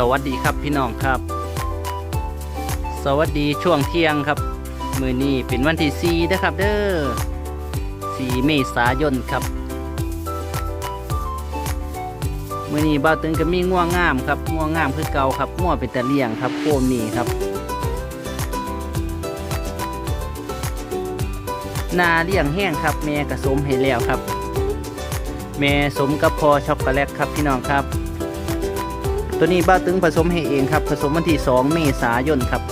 สวัสดีครับพี่น้องครับ สวัสดีช่วงเที่ยงครับ มือนี้เป็นวันที่4นะครับเด้อ4เมษายนครับ มือนี้บ้าตึงก็มีง่วงงามครับง่วงงามคือเก่าครับง่วงเป็นตะเลียงครับโคมนี่ครับนาเลี้ยงแห้งครับ แม่กระสมให้แล้วครับ แม่สมกับพอช็อกโกแลตครับพี่น้องครับ ตัวนี้บ้าตึงผสมให้เองครับ ผสมวันที่ 2 เมษายนครับ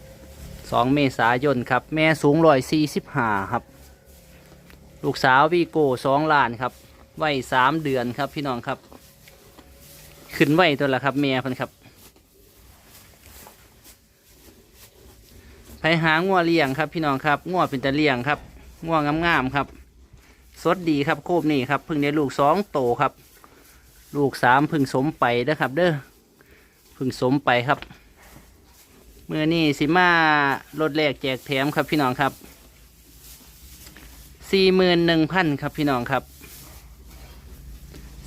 2 เมษายนครับ แม่สูงร้อยสี่สิบห้าครับ ลูกสาววีโก้สองล้านครับวัยสามเดือนครับพี่น้องครับ ขึ้นไวตัวละครับแม่เพันครับไปหางัวเลี้ยงครับพี่น้องครับงัวเป็นตะเลี้ยงครับงัวงามๆครับ สดดีครับโคบนี่ครับเพิ่งได้ลูกสองโตครับ ลูกสามพึ่งสมไปนะครับ เด้อพึ่งสมไปครับเมื่อนี้สิมารถแรกแจกแถมครับพี่น้องครับสี่หมื่นหนึ่งพันครับพี่น้องครับ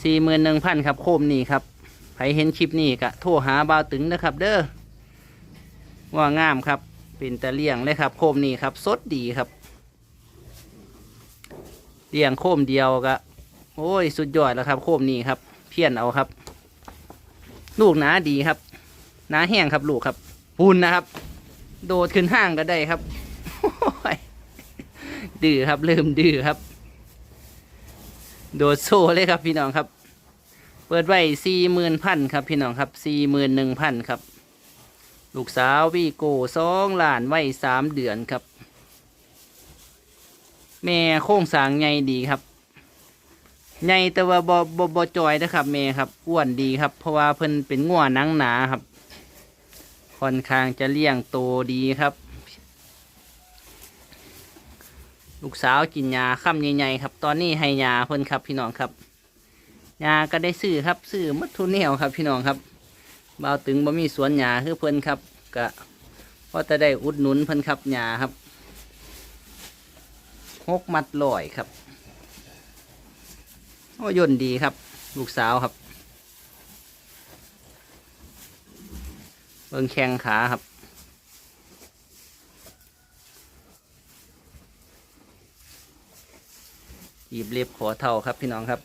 สี่หมื่นหนึ่งพันครับโคมนี่ครับใครเห็นคลิปนี้ก็โทรหาบ่าวตึงนะครับ เด้อว่างามครับ เป็นตะเลี่ยงเลยครับ โคมนี่ครับสดดีครับเลี่ยงโคมเดียวก็โอ้ยสุดยอดแล้วครับ โคมนี่ครับ เพี้ยนเอาครับ ลูกหนาดีครับหนาแห้งครับลูกครับปูนนะครับ โดดขึ้นห้างก็ได้ครับดื้อครับเริ่มดื้อครับ โดดโซ่เลยครับพี่น้องครับ เปิดไว้สี่หมื่นพันครับพี่น้องครับสี่หมื่นหนึ่งพันครับ ลูกสาววีโก้สองลานไว้สามเดือนครับ แม่โค้งสางใหญ่ดีครับ ใหญ่แต่ว่าบ่บ่บ่จอยนะครับเมครับอ้วนดีครับ เพราะว่าเพิ่นเป็นง่วหนังหนาครับ ค่อนข้างจะเลี้ยงโตดีครับ ลูกสาวกินยาค่ำใหญ่ๆครับ ตอนนี้ให้ยาเพิ่นครับพี่น้องครับยาก็ได้ซื้อครับซื้อมัดทุนแนวครับ พี่น้องครับบ่าวตึงบ่มีสวนยาคือเพิ่นครับก็เพราะจะได้อุดหนุนเพิ่นครับยาครับหกมัดลอยครับ อ้ยนดีครับ ลูกสาวครับเบิ่งแข้งขาครับหยิบเล็บขอเท่าครับพี่น้องครับ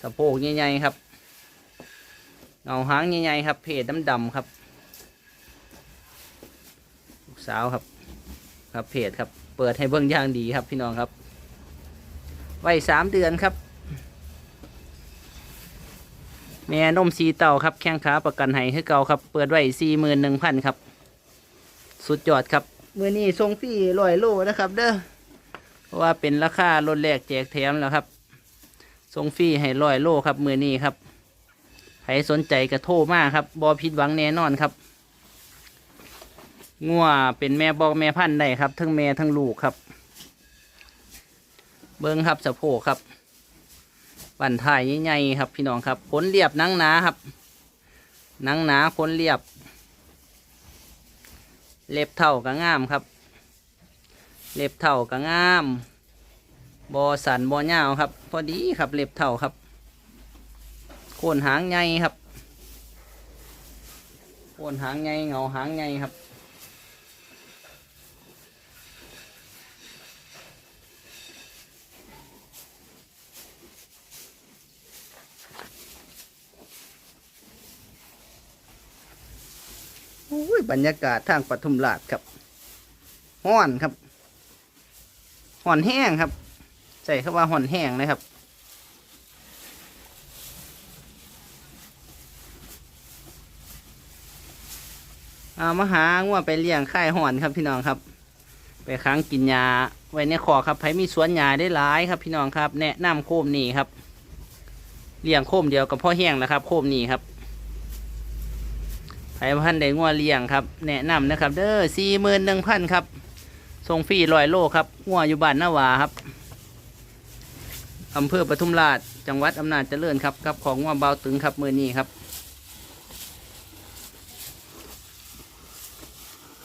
สะโพกใหญ่ๆครับเงาหางใหญ่ๆครับ เพศดำๆครับ ลูกสาวครับ ครับเพศครับ เปิดให้เบิ่งย่างดีครับพี่น้องครับ ไว้สามเดือนครับแม่นมสีเต่าครับแข้งขาประกันให้คือเก่าครับ เปิดไว้สี่หมื่นหนึ่งพันครับ สุดยอดครับมือนี้ทรงฟรีร้อยโลนะครับ เด้อเพราะว่าเป็นราคารถแรกแจกแถมแล้วครับทรงฟรีให้ร้อยโลครับ มือนี้ครับใครสนใจกระโทรมากครับบอผิดหวังแน่นอนครับงัวเป็นแม่บอกแม่พันธุ์ได้ครับ ทั้งแม่ทั้งลูกครับ เบิ้งครับสะโพกครับบันทายใหญ่ๆครับ พี่น้องครับขนเรียบนังหนาครับนังหนาขนเรียบ เล็บเท่ากับงามครับ เล็บเท่ากับงามบอสันบอยาวครับ พอดีครับเล็บเท่าครับโคนหางใหญ่ครับโคนหางใหญ่เงาหางใหญ่ครับ บรรยากาศทางปทุมราชครับห้อนครับห่อนแห้งครับ ใส่คำว่าห่อนแห้งนะครับเอามาหาง่วไปเลี้ยงค่ห่อนครับพี่น้องครับ ไปค้างกินยาไว้ในคอครับไผมีสวนยาได้หลายครับ พี่น้องครับ แนะนำโคมนี่ครับเลี้ยงโคมเดียวกับพ่อแห้งแล้วครับ โคมนี่ครับ ไผพันได้งัวเลี้ยงครับ แนะนำนะครับ เด้อสี่หมื่นหนึ่งพันครับส่งฟรีร้อยโลครับงัวอยู่บ้านนาวาครับอำเภอปทุมราช จังหวัดอำนาจเจริญครับครับของงัวเบาตึงครับมือนี้ครับ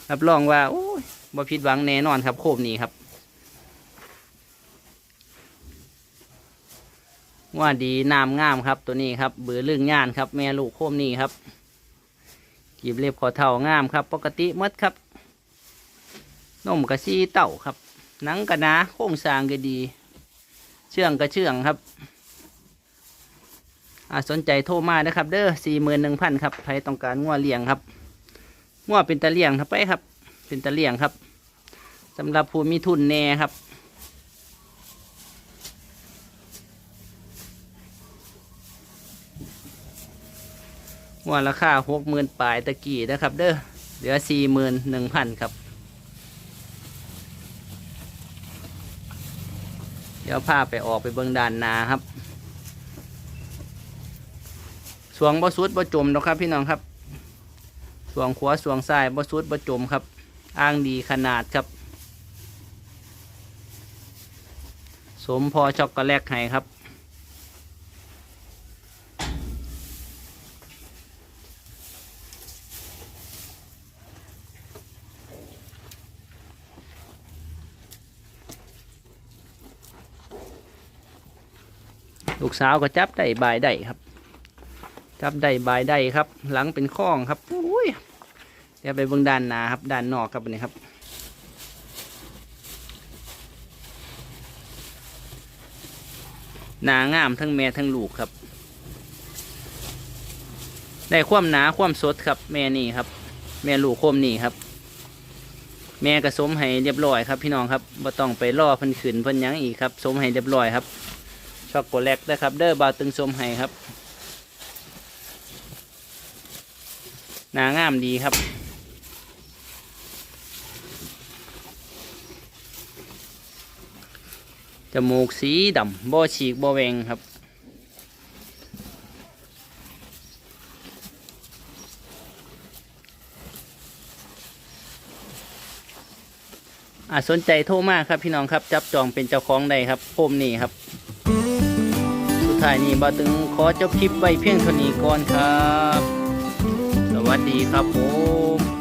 รับรองว่าโอ้ยบ่ผิดหวังแน่นอนครับ โคมนี้ครับว่าดีน้ำงามครับตัวนี้ครับเบือเรื่องย่านครับ แม่ลูกโคมนี่ครับ กีบเล็บขอเท่างามครับ ปกติมดครับนมกระซีเต่าครับ หนังกระนาโค้งสางก็ดี เชื่องกระเชื่องครับอาสนใจโทรมานะครับ เด้อสี่หมื่นหนึ่งพันครับใครต้องการงัวเลี้ยงครับงัวเป็นตะเลี้ยงครับไปครับ เป็นตะเลี้ยงครับสำหรับผู้มีทุนแน่ครับ ว่าราคาหกหมื่นปลายตะกี้นะครับ เด้อเหลือสี่หมื่นหนึ่งพันครับ เดี๋ยวพาไปออกไปเบิ่งด้านนาครับสวงบ่สุดบ่จมหรอกครับพี่น้องครับสวงขวาสวงซ้ายบ่สุดบ่จมครับ อ้างดีขนาดครับ สมพอช็อกโกแลตให้ครับ ลูกสาวก็จับได้บายได้ครับ จับได้บายได้ครับ หลังเป็นข้องครับอุ้ยเดี๋ยวไปเบิ่งด้านหนาครับด้านนอกครับนนี้ครับหนางามทั้งแม่ทั้งลูกครับ ได้ความหนาความสดครับ แม่นี่ครับ แม่ลูกโคมนี่ครับ แม่ก็สมให้เรียบร้อยครับ พี่น้องครับบ่ต้องไปล่อพิ่นขืนพิ่นยังอีกครับ สมให้เรียบร้อยครับ ช็อกโกแลตนะครับ เด้อบาตึงสมให้ครับหนางามดีครับ จมูกสีดำบ่ฉีกบ่แวงครับอาสนใจโทรมากครับพี่น้องครับ จับจองเป็นเจ้าของได้ครับโคมนี่ครับ ท้ายนี้บาตึงขอจบคลิปไว้เพียงเท่านี้ก่อนครับ สวัสดีครับผม